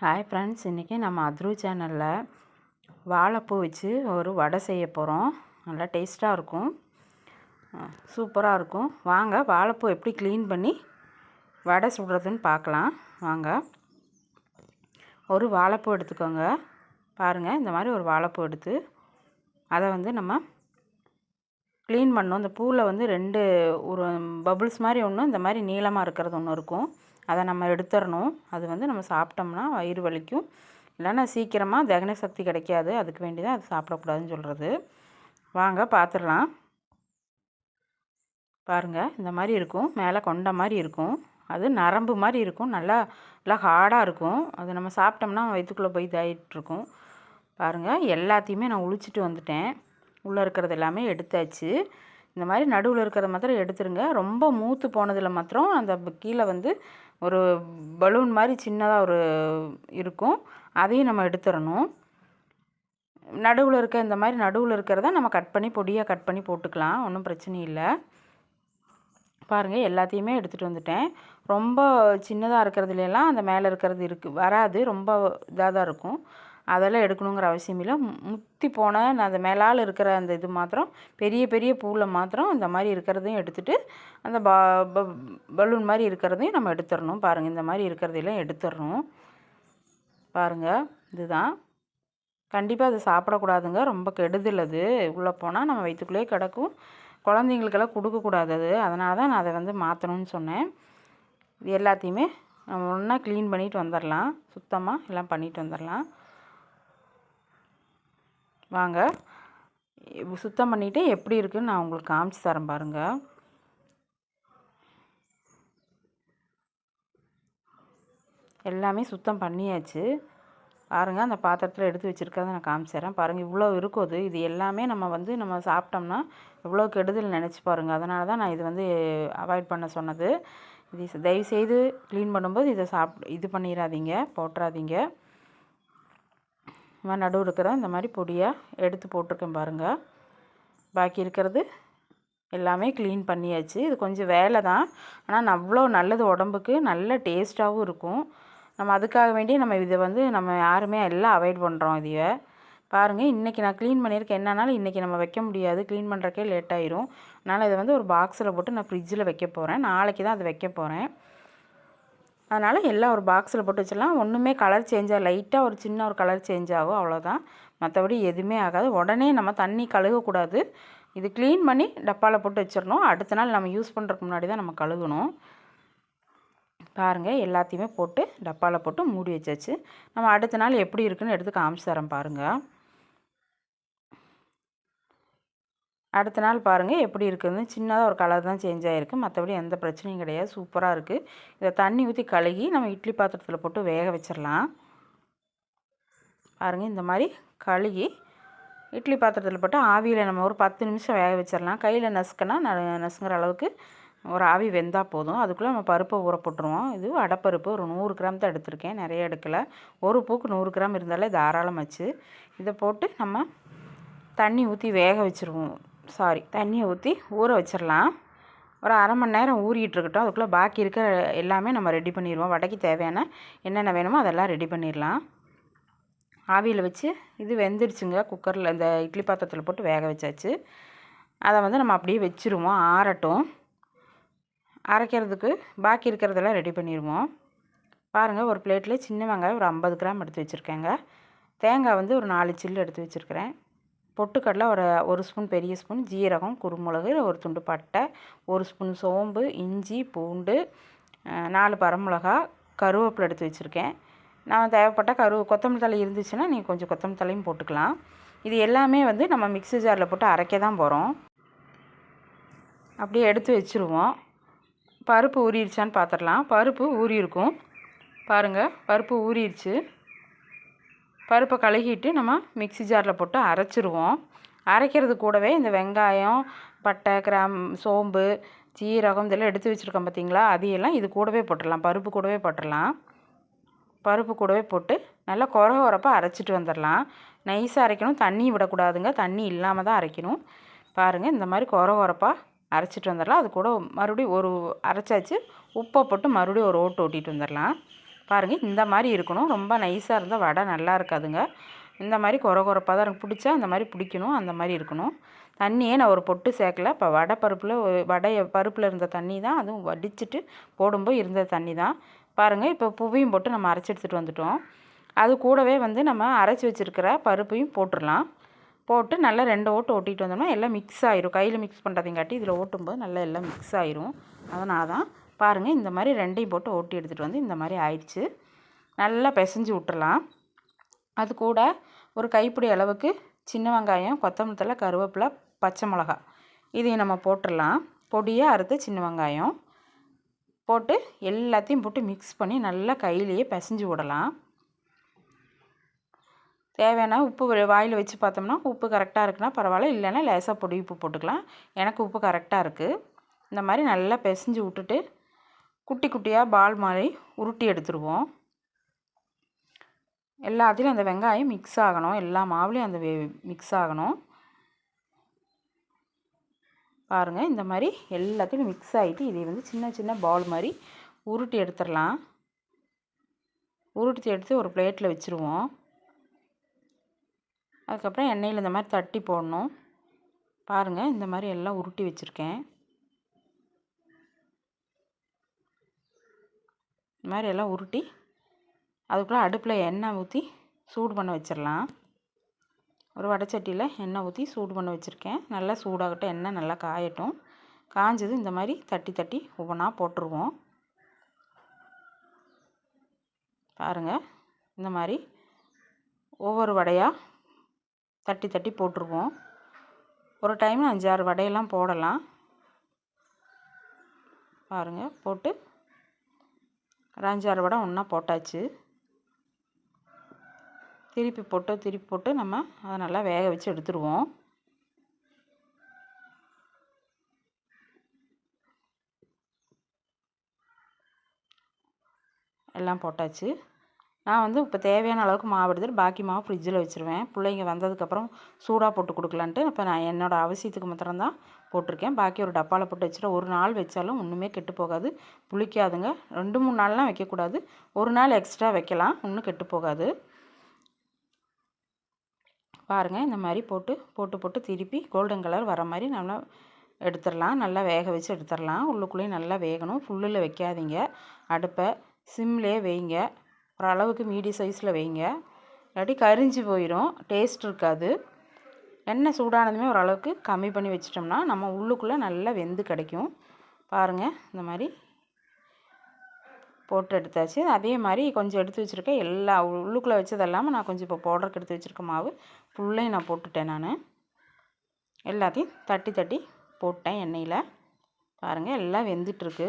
Hi friends இன்றைக்கி நம்ம அத்ரு சேனலில் வாழைப்பூ வச்சு ஒரு வடை செய்ய போகிறோம் நல்லா டேஸ்ட்டாக இருக்கும். சூப்பராக இருக்கும். வாங்க வாழைப்பூ எப்படி க்ளீன் பண்ணி வடை சுடுறதுன்னு பார்க்கலாம். வாங்க. ஒரு வாழைப்பூ எடுத்துக்கோங்க. பாருங்கள் இந்த மாதிரி ஒரு வாழைப்பூ எடுத்து அதை வந்து நம்ம க்ளீன் பண்ணோம் இந்த பூவில் வந்து ரெண்டு ஒரு பபுள்ஸ் மாதிரி ஒன்று இந்த மாதிரி நீளமாக இருக்கிறது ஒன்று இருக்கும். அதை நம்ம எடுத்துடணும். அது வந்து நம்ம சாப்பிட்டோம்னா வயிறு வலிக்கும். இல்லைன்னா சீக்கிரமாக தகன சக்தி கிடைக்காது. அதுக்கு வேண்டி தான் அது சாப்பிடக்கூடாதுன்னு சொல்கிறது வாங்க பார்த்துடலாம் பாருங்கள் இந்த மாதிரி இருக்கும். மேலே கொண்ட மாதிரி இருக்கும். அது நரம்பு மாதிரி இருக்கும். நல்லா நல்லா ஹார்டாக இருக்கும். அது நம்ம சாப்பிட்டோம்னா வயிற்றுக்குள்ளே போய் இதாகிட்ருக்கும் பாருங்கள் எல்லாத்தையுமே நான் உளிச்சிட்டு வந்துட்டேன். உள்ளே இருக்கிறது எல்லாமே எடுத்தாச்சு. இந்த மாதிரி நடுவில் இருக்கிறத மாத்திரம் எடுத்துருங்க. ரொம்ப மூத்து போனதில் மாத்திரம் அந்த கீழே வந்து ஒரு பலூன் மாதிரி சின்னதாக ஒரு இருக்கும். அதையும் நம்ம எடுத்துடணும் நடுவில் இருக்க இந்த மாதிரி நடுவில் இருக்கிறத நம்ம கட் பண்ணி பொடியாக கட் பண்ணி போட்டுக்கலாம். ஒன்றும் பிரச்சனை இல்லை. பாருங்கள் எல்லாத்தையுமே எடுத்துகிட்டு வந்துட்டேன். ரொம்ப சின்னதாக இருக்கிறதுலாம் அந்த மேலே இருக்கிறது இருக்குது வராது. ரொம்ப இதாக தான் இருக்கும். அதெல்லாம் எடுக்கணுங்கிற அவசியம் இல்லை. முத்தி போன அந்த மேலால் இருக்கிற அந்த இது மாத்திரம் பெரிய பெரிய பூவில் மாத்திரம் இந்த மாதிரி இருக்கிறதையும் எடுத்துகிட்டு அந்த பா பலூன் மாதிரி இருக்கிறதையும் நம்ம எடுத்துடணும். பாருங்கள் இந்த மாதிரி இருக்கிறதையெல்லாம் எடுத்துடணும். பாருங்கள் இதுதான். கண்டிப்பாக அது சாப்பிடக்கூடாதுங்க. ரொம்ப கெடுதல் அது. உள்ளே போனால் நம்ம வயிற்றுக்குள்ளேயே கிடக்கும். குழந்தைங்களுக்கெல்லாம் கொடுக்கக்கூடாது அது. அதனால தான் நான் அதை வந்து மாற்றணும்னு சொன்னேன். இது எல்லாத்தையுமே நம்ம ஒன்றா க்ளீன் பண்ணிட்டு வந்துடலாம். சுத்தமாக எல்லாம் பண்ணிட்டு வந்துடலாம். வாங்க. சுத்தம் பண்ணிவிட்டு எப்படி இருக்குன்னு நான் உங்களுக்கு காமிச்சு தரேன் பாருங்கள் எல்லாமே சுத்தம் பண்ணியாச்சு. பாருங்கள் அந்த பாத்திரத்தில் எடுத்து வச்சுருக்கறத நான் காமிச்சிடறேன் பாருங்கள் இவ்வளோ இருக்கும் அது இது எல்லாமே நம்ம வந்து நம்ம சாப்பிட்டோம்னா இவ்வளோ கெடுதல் நினச்சி பாருங்கள் அதனால தான் நான் இது வந்து அவாய்ட் பண்ண சொன்னது. இது தயவுசெய்து க்ளீன் பண்ணும்போது இதை சாப் இது பண்ணிடாதீங்க போட்டுறாதீங்க. மாதிரி நடுவு இருக்கிற இந்த மாதிரி பொடியாக எடுத்து போட்டிருக்கேன் பாருங்கள் பாக்கி இருக்கிறது எல்லாமே க்ளீன் பண்ணியாச்சு. இது கொஞ்சம் வேலை தான். ஆனால் அவ்வளோ நல்லது உடம்புக்கு நல்ல டேஸ்ட்டாகவும் இருக்கும். நம்ம அதுக்காக வேண்டி நம்ம இதை வந்து நம்ம யாருமே எல்லாம் அவாய்ட் பண்ணுறோம் இதையை. பாருங்கள் இன்றைக்கி நான் க்ளீன் பண்ணியிருக்கேன். என்னன்னாலும் இன்றைக்கி நம்ம வைக்க முடியாது. க்ளீன் பண்ணுறக்கே லேட் ஆயிரும். அதனால் இதை வந்து ஒரு பாக்ஸில் போட்டு நான் ஃப்ரிட்ஜில் வைக்க போகிறேன் நாளைக்கு தான் அதை வைக்க போகிறேன் அதனால் எல்லாம் ஒரு பாக்ஸில் போட்டு வச்சிடலாம். ஒன்றுமே கலர் சேஞ்ச் ஆகும் லைட்டாக ஒரு சின்ன ஒரு கலர் சேஞ்ச் ஆகும். அவ்வளோதான் மற்றபடி எதுவுமே ஆகாது. உடனே நம்ம தண்ணி கழுகக்கூடாது. இது க்ளீன் பண்ணி டப்பாவில் போட்டு வச்சிடணும். அடுத்த நாள் நம்ம யூஸ் பண்ணுறதுக்கு முன்னாடி தான் நம்ம கழுகணும். பாருங்கள் எல்லாத்தையுமே போட்டு டப்பாவில் போட்டு மூடி வச்சாச்சு. நம்ம அடுத்த நாள் எப்படி இருக்குன்னு எடுத்து காமிச்சு தரேன் பாருங்கள் அடுத்த நாள் பாருங்கள் எப்படி இருக்குதுன்னு சின்னதாக ஒரு கலர் தான் சேஞ்ச் ஆகிருக்கு மற்றபடி எந்த பிரச்சனையும் கிடையாது. சூப்பராக இருக்குது இதை தண்ணி ஊற்றி கழுகி நம்ம இட்லி பாத்திரத்தில் போட்டு வேக வச்சிடலாம் பாருங்கள் இந்த மாதிரி கழுகி இட்லி பாத்திரத்தில் போட்டு ஆவியில் நம்ம ஒரு பத்து நிமிஷம் வேக வச்சிடலாம் கையில் நசுக்கினா நசுங்கிற அளவுக்கு ஒரு ஆவி வெந்தால் போதும். அதுக்குள்ளே நம்ம பருப்பை ஊற போட்டுருவோம். இது அடப்பருப்பு ஒரு நூறு கிராம் தான் எடுத்திருக்கேன். நிறைய எடுக்கலை. ஒரு பூக்கு நூறு கிராம் இருந்தாலே தாராளமாச்சு. இதை போட்டு நம்ம தண்ணி ஊற்றி வேக வச்சுருவோம். சாரி தண்ணியை ஊற்றி ஊற வச்சிடலாம் ஒரு அரை மணி நேரம் ஊறிட்டு இருக்கட்டும். அதுக்குள்ளே பாக்கி இருக்கிற எல்லாமே நம்ம ரெடி பண்ணிடுவோம் வடைக்கு தேவையான என்னென்ன வேணுமோ அதெல்லாம் ரெடி பண்ணிடலாம் ஆவியில் வச்சு இது வெந்துருச்சுங்க. குக்கரில் இந்த இட்லி பாத்திரத்தில் போட்டு வேக வச்சாச்சு. அதை வந்து நம்ம அப்படியே வச்சுருவோம். ஆறட்டும். அரைக்கிறதுக்கு பாக்கி இருக்கிறதெல்லாம் ரெடி பண்ணிடுவோம் பாருங்கள் ஒரு பிளேட்டில் சின்ன வெங்காயம் ஒரு ஐம்பது கிராம் எடுத்து வச்சுருக்கேங்க. தேங்காய் வந்து ஒரு நாலு சில்லு எடுத்து வச்சுருக்கிறேன். பொட்டுக்கடலை ஒரு ஒரு ஸ்பூன் பெரிய ஸ்பூன் ஜீரகம் குருமிளகு ஒரு துண்டு பட்டை ஒரு ஸ்பூன் சோம்பு இஞ்சி பூண்டு நாலு பரமிளகா கருவேப்பிலை எடுத்து வச்சுருக்கேன். நான் தேவைப்பட்டால் கரு கொத்தமல்லி தழை இருந்துச்சுன்னா நீங்கள் கொஞ்சம் கொத்தமல்லி தலையும் போட்டுக்கலாம். இது எல்லாமே வந்து நம்ம மிக்ஸி ஜாரில் போட்டு அரைக்க தான் போகிறோம் அப்படியே எடுத்து வச்சுருவோம். பருப்பு ஊறிடுச்சான்னு பார்த்துடலாம் பருப்பு ஊறியிருக்கும். பாருங்கள் பருப்பு ஊறிடுச்சு. பருப்பை கழுகிட்டு நம்ம மிக்ஸி ஜாரில் போட்டு அரைச்சிருவோம். அரைக்கிறது கூடவே இந்த வெங்காயம் பட்டை கிராம் சோம்பு சீரகம் இதெல்லாம் எடுத்து வச்சுருக்கோம் பார்த்தீங்களா? அதையெல்லாம் இது கூடவே போட்டுடலாம். பருப்பு கூடவே போட்டுடலாம். பருப்பு கூடவே போட்டு நல்லா குற குறப்பாக அரைச்சிட்டு வந்துடலாம். நைஸாக அரைக்கணும். தண்ணி விடக்கூடாதுங்க. தண்ணி இல்லாமல் தான் அரைக்கணும். பாருங்கள் இந்த மாதிரி குற உரப்பாக அரைச்சிட்டு வந்துடலாம். அது கூட மறுபடியும் ஒரு அரைச்சாச்சு. உப்பை போட்டு மறுபடியும் ஒரு ஓட்டு ஓட்டிகிட்டு வந்துடலாம். பாருங்கள் இந்த மாதிரி இருக்கணும். ரொம்ப நைஸாக இருந்தால் வடை நல்லா இருக்காதுங்க. இந்த மாதிரி குறை குறைப்பாக தான் எனக்கு பிடிச்சா அந்த மாதிரி பிடிக்கணும். அந்த மாதிரி இருக்கணும். தண்ணியே நான் ஒரு பொட்டு சேர்க்கல. இப்போ வடை பருப்பில் வடை பருப்பில் இருந்த தண்ணி தான். அதுவும் வடிச்சிட்டு போடும்போது இருந்த தண்ணி தான். பாருங்கள் இப்போ பூவையும் போட்டு நம்ம அரைச்சி எடுத்துகிட்டு வந்துட்டோம். அது கூடவே வந்து நம்ம அரைச்சி வச்சுருக்கிற பருப்பையும் போட்டுடலாம். போட்டு நல்லா ரெண்டு ஓட்டு ஓட்டிகிட்டு வந்தோம்னா எல்லாம் மிக்ஸ் ஆயிரும். கையில் மிக்ஸ் பண்ணுறதைங்காட்டி இதில் ஓட்டும்போது நல்லா எல்லாம் மிக்ஸ் ஆயிரும். அதனால தான் பாருங்கள் இந்த மாதிரி ரெண்டையும் போட்டு ஓட்டி எடுத்துகிட்டு வந்து இந்த மாதிரி ஆயிடுச்சு. நல்லா பிசைஞ்சு விட்டுறலாம். அது கூட ஒரு கைப்பிடி அளவுக்கு சின்ன வெங்காயம் கொத்தமல்லி கருவேப்பிலை பச்சை மிளகா இதையும் நம்ம போட்டுடலாம் பொடியாக அறுத்து சின்ன வெங்காயம் போட்டு எல்லாத்தையும் போட்டு மிக்ஸ் பண்ணி நல்லா கையிலேயே பிசைஞ்சு விடலாம். தேவையான உப்பு வாயில் வச்சு பார்த்தோம்னா உப்பு கரெக்டாக இருக்குன்னா பரவாயில்ல இல்லைன்னா லேசாக பொடி உப்பு போட்டுக்கலாம். எனக்கு உப்பு கரெக்டாக இருக்குது இந்த மாதிரி நல்லா பிசைஞ்சு விட்டுட்டு குட்டி குட்டியாக பால் மாதிரி உருட்டி எடுத்துருவோம். எல்லாத்துலேயும் அந்த வெங்காயம் மிக்ஸ் ஆகணும். எல்லா மாவுலேயும் அந்த மிக்ஸ் ஆகணும். பாருங்கள் இந்த மாதிரி எல்லாத்திலையும் மிக்ஸ் ஆகிட்டு இதை வந்து சின்ன சின்ன பால் மாதிரி உருட்டி எடுத்துடலாம். உருட்டி எடுத்து ஒரு பிளேட்டில் வச்சுருவோம். அதுக்கப்புறம் எண்ணெயில் இந்த மாதிரி தட்டி போடணும். பாருங்கள் இந்த மாதிரி எல்லாம் உருட்டி வச்சுருக்கேன். இந்த மாதிரி எல்லாம் உருட்டி அதுக்குள்ளே அடுப்பில் எண்ணெய் ஊற்றி சூடு பண்ண வச்சிடலாம். ஒரு வடைச்சட்டியில் எண்ணெய் ஊற்றி சூடு பண்ண வச்சுருக்கேன். நல்லா சூடாகட்டும் எண்ணெய் நல்லா காயட்டும். காஞ்சது இந்த மாதிரி தட்டி தட்டி ஒவ்வொன்றா போட்டுருவோம். பாருங்கள் இந்த மாதிரி ஒவ்வொரு வடையாக தட்டி தட்டி போட்டுருவோம். ஒரு டைம் அஞ்சாறு வடையெல்லாம் போடலாம். பாருங்கள் போட்டு ஒரு அஞ்சாறு வடை ஒன்றா போட்டாச்சு. திருப்பி போட்டு திருப்பி போட்டு நம்ம அதை நல்லா வேக வச்சு எடுத்துருவோம். எல்லாம் போட்டாச்சு. நான் வந்து இப்போ தேவையான அளவுக்கு மாவு எடுத்துட்டு பாக்கி மாவு ஃப்ரிட்ஜில் வச்சுருவேன். பிள்ளைங்க வந்ததுக்கப்புறம் சூடாக போட்டு கொடுக்கலான்ட்டு இப்போ நான் என்னோடய அவசியத்துக்கு மாத்திரம்தான் போட்டிருக்கேன். பாக்கி ஒரு டப்பாவில் போட்டு வச்சுட்டு ஒரு நாள் வச்சாலும் ஒன்றுமே கெட்டு போகாது. புளிக்காதுங்க. ரெண்டு மூணு நாள்லாம் வைக்கக்கூடாது. ஒரு நாள் எக்ஸ்ட்ரா வைக்கலாம். ஒன்றும் கெட்டு போகாது. பாருங்கள் இந்த மாதிரி போட்டு போட்டு போட்டு திருப்பி கோல்டன் கலர் வர மாதிரி நல்லா எடுத்துடலாம். நல்லா வேக வச்சு எடுத்துடலாம். உள்ளுக்குள்ளேயும் நல்லா வேகணும். ஃபுல்லில் வைக்காதீங்க. அடுப்பை சிம்லேயே வைங்க. ஓரளவுக்கு மீடியம் சைஸில் வைங்க. இல்லாட்டி கரிஞ்சு போயிடும் டேஸ்ட் இருக்காது. எண்ணெய் சூடானதுமே ஓரளவுக்கு கம்மி பண்ணி வச்சிட்டோம்னா நம்ம உள்ளுக்குள்ளே நல்லா வெந்து கிடைக்கும். பாருங்கள் இந்த மாதிரி போட்டு எடுத்தாச்சு. அதே மாதிரி கொஞ்சம் எடுத்து வச்சுருக்கேன். எல்லா உள்ளுக்குள்ளே வச்சது இல்லாமல் நான் கொஞ்சம் இப்போ பவுடருக்கு எடுத்து வச்சுருக்க மாவு. ஃபுல்லையும் நான் போட்டுட்டேன் நான். எல்லாத்தையும் தட்டி தட்டி போட்டேன் எண்ணெயில். பாருங்கள் எல்லாம் வெந்துட்டுருக்கு.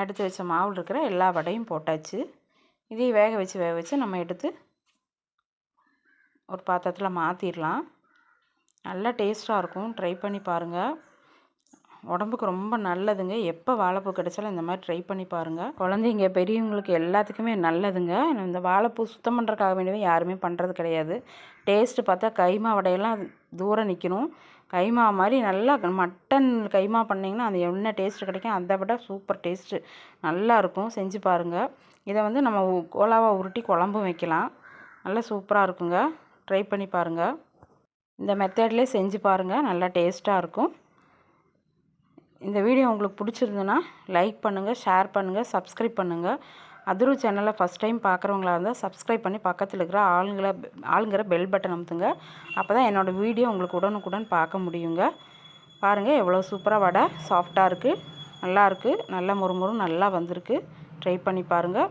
எடுத்து வச்ச மாவில் இருக்கிற எல்லா வடையும் போட்டாச்சு. இதையும் வேக வச்சு வேக வச்சு நம்ம எடுத்து ஒரு பாத்திரத்தில் மாற்றிடலாம் நல்லா டேஸ்ட்டாக இருக்கும். ட்ரை பண்ணி பாருங்கள் உடம்புக்கு ரொம்ப நல்லதுங்க. எப்போ வாழைப்பூ கிடைச்சாலும் இந்த மாதிரி ட்ரை பண்ணி பாருங்கள் குழந்தைங்க பெரியவங்களுக்கு எல்லாத்துக்குமே நல்லதுங்க. இந்த வாழைப்பூ சுத்தம் பண்ணுறக்காக வேண்டியவே யாருமே பண்ணுறது கிடையாது. டேஸ்ட்டு பார்த்தா கைமா வடையெல்லாம் தூரம் நிற்கணும் கைமா மாதிரி நல்லா மட்டன் கைமா பண்ணிங்கன்னா அது என்ன டேஸ்ட்டு கிடைக்கும். அதை விட சூப்பர் டேஸ்ட்டு நல்லாயிருக்கும் செஞ்சு பாருங்கள் இதை வந்து நம்ம கோலாவாக உருட்டி குழம்பும் வைக்கலாம். நல்லா சூப்பராக இருக்குங்க. ட்ரை பண்ணி பாருங்கள் இந்த மெத்தட்லேயே செஞ்சு பாருங்கள் நல்லா டேஸ்ட்டாக இருக்கும். இந்த வீடியோ உங்களுக்கு பிடிச்சிருந்துன்னா லைக் பண்ணுங்கள் ஷேர் பண்ணுங்கள் சப்ஸ்கிரைப் பண்ணுங்கள் அதுரு சேனலை ஃபஸ்ட் டைம் பார்க்குறவங்களா இருந்தால் சப்ஸ்கிரைப் பண்ணி பக்கத்தில் இருக்கிற ஆளுங்களை ஆளுங்கிற பெல் பட்டன் அமுத்துங்க. அப்போ தான் என்னோடய வீடியோ உங்களுக்கு உடனுக்குடன் பார்க்க முடியுங்க. பாருங்கள் எவ்வளோ சூப்பராக வடை சாஃப்டாக இருக்குது நல்லா இருக்குது நல்லா முறுமுறு நல்லா வந்திருக்கு. ட்ரை பண்ணி பாருங்கள்